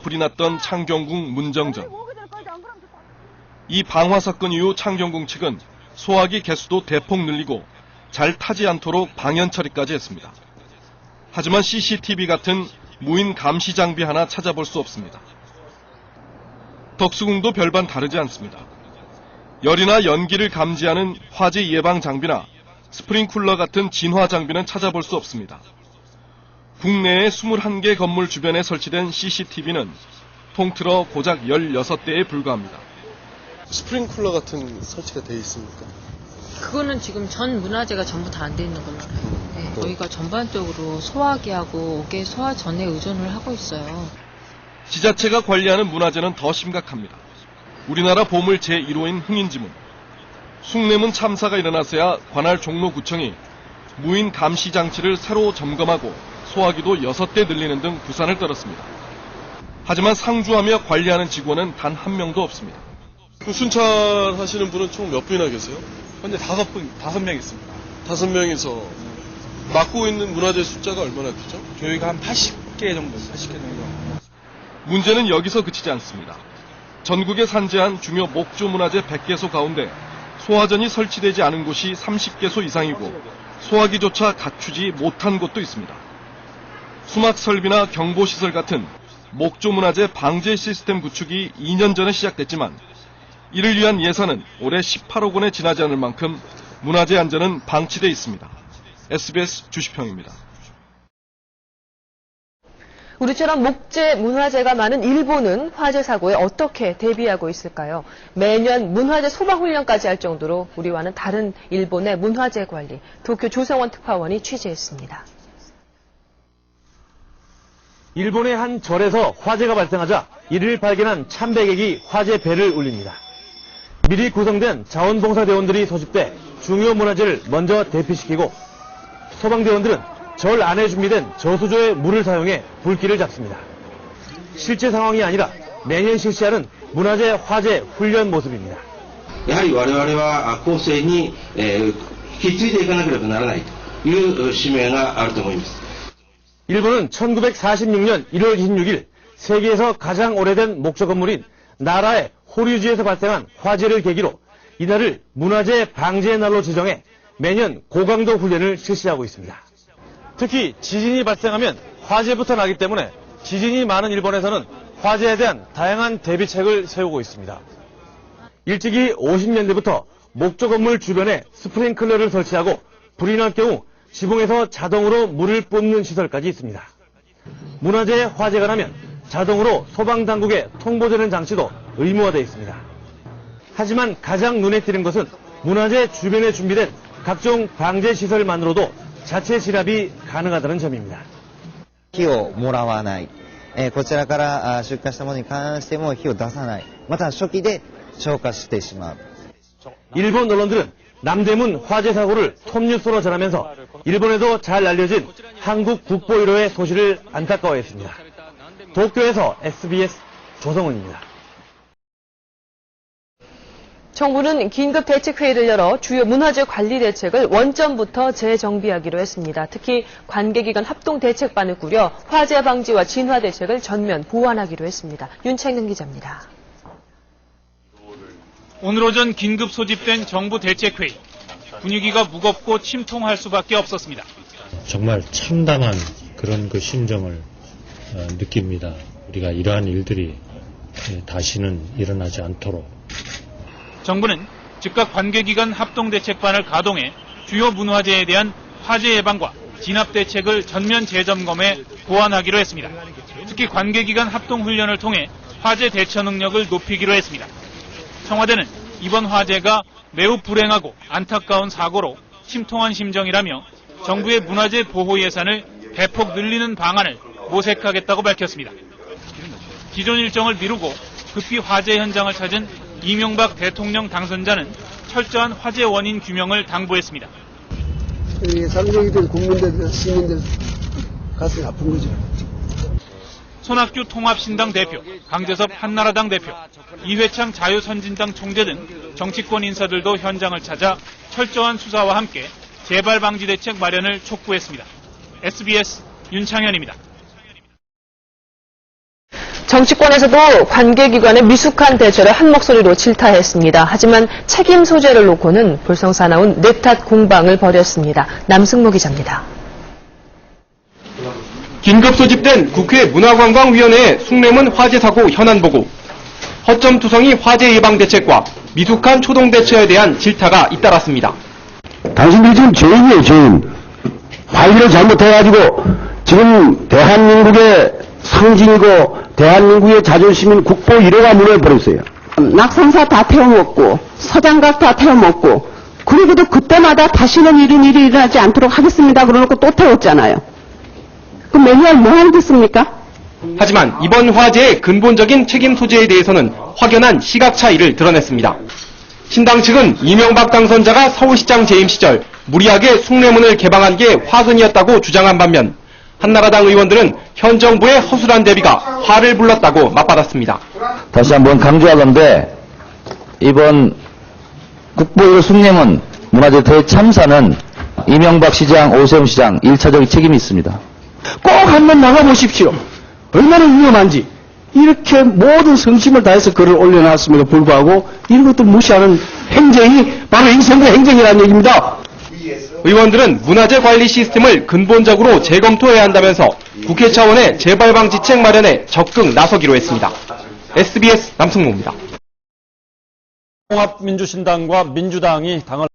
불이 났던 창경궁 문정전. 이 방화 사건 이후 창경궁 측은 소화기 개수도 대폭 늘리고 잘 타지 않도록 방연 처리까지 했습니다. 하지만 CCTV 같은 무인 감시 장비 하나 찾아볼 수 없습니다. 덕수궁도 별반 다르지 않습니다. 열이나 연기를 감지하는 화재 예방 장비나 스프링쿨러 같은 진화 장비는 찾아볼 수 없습니다. 국내에 21개 건물 주변에 설치된 CCTV는 통틀어 고작 16대에 불과합니다. 스프링쿨러 같은 설치가 돼 있습니까? 그거는 지금 전 문화재가 전부 다 안 돼 있는 걸로 알아요. 네, 저희가 전반적으로 소화기하고 옥외 소화 전에 의존을 하고 있어요. 지자체가 관리하는 문화재는 더 심각합니다. 우리나라 보물 제1호인 흥인지문. 숭례문 참사가 일어나서야 관할 종로구청이 무인 감시 장치를 새로 점검하고 소화기도 6대 늘리는 등 부산을 떨었습니다. 하지만 상주하며 관리하는 직원은 단 한 명도 없습니다. 그 순찰 하시는 분은 총 몇 분이나 계세요? 현재 다섯 분, 다섯 명 있습니다. 다섯 명이서 맡고 있는 문화재 숫자가 얼마나 되죠? 저희가 한 80개 정도, 80개 정도. 문제는 여기서 그치지 않습니다. 전국에 산재한 중요 목조 문화재 100개소 가운데 소화전이 설치되지 않은 곳이 30개소 이상이고 소화기조차 갖추지 못한 곳도 있습니다. 수막 설비나 경보시설 같은 목조 문화재 방제 시스템 구축이 2년 전에 시작됐지만 이를 위한 예산은 올해 18억 원에 지나지 않을 만큼 문화재 안전은 방치돼 있습니다. SBS 주식평입니다. 우리처럼 목재, 문화재가 많은 일본은 화재 사고에 어떻게 대비하고 있을까요? 매년 문화재 소방 훈련까지 할 정도로 우리와는 다른 일본의 문화재 관리, 도쿄 조성원 특파원이 취재했습니다. 일본의 한 절에서 화재가 발생하자 이를 발견한 참배객이 화재 배를 울립니다. 미리 구성된 자원봉사대원들이 소집돼 중요 문화재를 먼저 대피시키고 소방대원들은 절 안에 준비된 저수조의 물을 사용해 불길을 잡습니다. 실제 상황이 아니라 매년 실시하는 문화재 화재 훈련 모습입니다. やはり我々はあ後世に、えー引き継いでいかなければならないという使命があると思います。 일본은 1946년 1월 26일 세계에서 가장 오래된 목조 건물인 나라의 호류지에서 발생한 화재를 계기로 이날을 문화재 방지의 날로 지정해 매년 고강도 훈련을 실시하고 있습니다. 특히 지진이 발생하면 화재부터 나기 때문에 지진이 많은 일본에서는 화재에 대한 다양한 대비책을 세우고 있습니다. 일찍이 50년대부터 목조 건물 주변에 스프링클러를 설치하고 불이 날 경우 지붕에서 자동으로 물을 뿜는 시설까지 있습니다. 문화재에 화재가 나면 자동으로 소방당국에 통보되는 장치도 의무화되어 있습니다. 하지만 가장 눈에 띄는 것은 문화재 주변에 준비된 각종 방제 시설만으로도 자체 진압이 가능하다는 점입니다. 火をもらわない、えーこちらからあー出火したものに関しても火を出さない、または初期で消火してしまう。 일본 언론들은 남대문 화재 사고를 톱뉴스로 전하면서 일본에도 잘 알려진 한국 국보 1호의 소식을 안타까워했습니다. 도쿄에서 SBS 조성훈입니다. 정부는 긴급 대책회의를 열어 주요 문화재 관리 대책을 원점부터 재정비하기로 했습니다. 특히 관계기관 합동 대책반을 꾸려 화재 방지와 진화 대책을 전면 보완하기로 했습니다. 윤창근 기자입니다. 오늘 오전 긴급 소집된 정부 대책회의. 분위기가 무겁고 침통할 수밖에 없었습니다. 정말 참담한 그런 그 심정을 어, 느낍니다. 우리가 이러한 일들이 예, 다시는 일어나지 않도록 정부는 즉각 관계기관 합동대책반을 가동해 주요 문화재에 대한 화재 예방과 진압 대책을 전면 재점검해 보완하기로 했습니다. 특히 관계기관 합동훈련을 통해 화재 대처 능력을 높이기로 했습니다. 청와대는 이번 화재가 매우 불행하고 안타까운 사고로 침통한 심정이라며 정부의 문화재 보호 예산을 대폭 늘리는 방안을 모색하겠다고 밝혔습니다. 기존 일정을 미루고 급히 화재 현장을 찾은 이명박 대통령 당선자는 철저한 화재 원인 규명을 당부했습니다. 상정이든 국민들, 시민들 가슴이 아픈 거죠. 손학규 통합신당 대표, 강재섭 한나라당 대표, 이회창 자유선진당 총재 등 정치권 인사들도 현장을 찾아 철저한 수사와 함께 재발 방지 대책 마련을 촉구했습니다. SBS 윤창현입니다. 정치권에서도 관계기관의 미숙한 대처를 한 목소리로 질타했습니다. 하지만 책임 소재를 놓고는 불성사나운 내탓 공방을 벌였습니다. 남승모 기자입니다. 긴급 소집된 국회 문화관광위원회의 숭례문 화재 사고 현안 보고 허점 투성이 화재 예방 대책과 미숙한 초동 대처에 대한 질타가 잇따랐습니다. 당신들이 지금 죄인이에요, 죄인. 관리를 잘못해가지고 지금 대한민국의 상징이고 대한민국의 자존심인 국보 1호가 무너져버렸어요. 낙산사 다 태워먹고 서장각 다 태워먹고 그리고도 그때마다 다시는 이런 일이 일어나지 않도록 하겠습니다. 그러놓고 또 태웠잖아요. 그럼 매년 뭐 하겠습니까? 하지만 이번 화재의 근본적인 책임 소재에 대해서는 확연한 시각 차이를 드러냈습니다. 신당 측은 이명박 당선자가 서울시장 재임 시절 무리하게 숭례문을 개방한 게 화근이었다고 주장한 반면 한나라당 의원들은 현 정부의 허술한 대비가 화를 불렀다고 맞받았습니다. 다시 한번 강조하건대 이번 국보일 숭례문 문화재 대참사는 이명박 시장, 오세훈 시장 1차적 책임이 있습니다. 꼭 한번 나가보십시오. 얼마나 위험한지. 이렇게 모든 성심을 다해서 글을 올려놨음에도 불구하고 이런 것도 무시하는 행정이 바로 인생의 행정이라는 얘기입니다. 의원들은 문화재 관리 시스템을 근본적으로 재검토해야 한다면서 국회 차원의 재발 방지책 마련에 적극 나서기로 했습니다. SBS 남승모입니다. 통합민주신당과 민주당이 당을